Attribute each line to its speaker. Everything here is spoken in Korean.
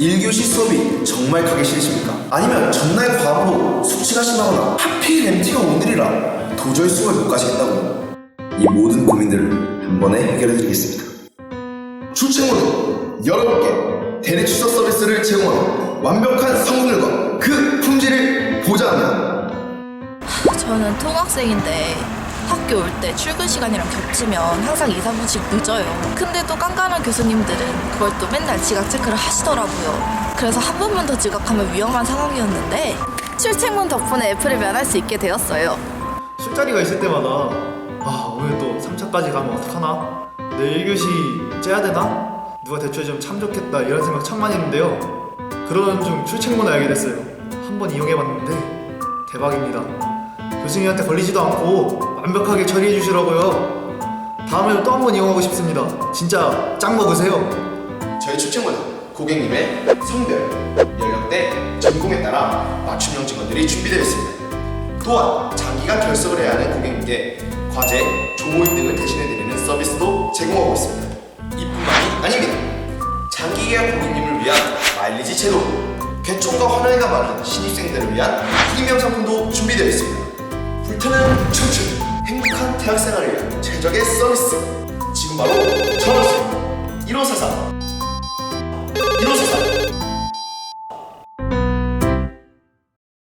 Speaker 1: 1교시 수업이 정말 가기 싫으십니까? 아니면 전날 과부로 숙취가 심하거나 하필 MT가 오늘이라 도저히 수업을 못 가시겠다고? 이 모든 고민들을 한 번에 해결해 드리겠습니다. 출첵으로 여러분께 대리출석 서비스를 제공하는 완벽한 성능과 그 품질을 보장합니다.
Speaker 2: 저는 통학생인데 학교 올 때 출근 시간이랑 겹치면 항상 2, 3분씩 늦어요. 근데 또 깐깐한 교수님들은 그걸 또 맨날 지각 체크를 하시더라고요. 그래서 한 번만 더 지각하면 위험한 상황이었는데 출첵문 덕분에 애플을 면할 수 있게 되었어요.
Speaker 3: 술자리가 있을 때마다 아 오늘 또 3차까지 가면 어떡하나 내일 1교시 째야 되나? 누가 대처해주면 참 좋겠다 이런 생각 참 많이 했는데요 그런 중 출첵문을 알게 됐어요 한번 이용해봤는데 대박입니다 교수님한테 걸리지도 않고 완벽하게 처리해 주시라고요 다음에도 또 한 번 이용하고 싶습니다 진짜 짱 먹으세요
Speaker 1: 저희 출첵문은 고객님의 성별, 연령대, 전공에 따라 맞춤형 증언들이 준비되어 있습니다. 또한 장기간 결석을 해야 하는 고객님께 과제, 조모 1등을 대신해드리는 서비스도 제공하고 있습니다. 이뿐만이 아닙니다. 장기 계약 고객님을 위한 마일리지 제도, 개총과 헌혈가 많은 신입생들을 위한 프리미엄 상품도 준비되어 있습니다. 불타는 행복한 대학생활을 위한 최적의 서비스. 지금 바로. 1544 1544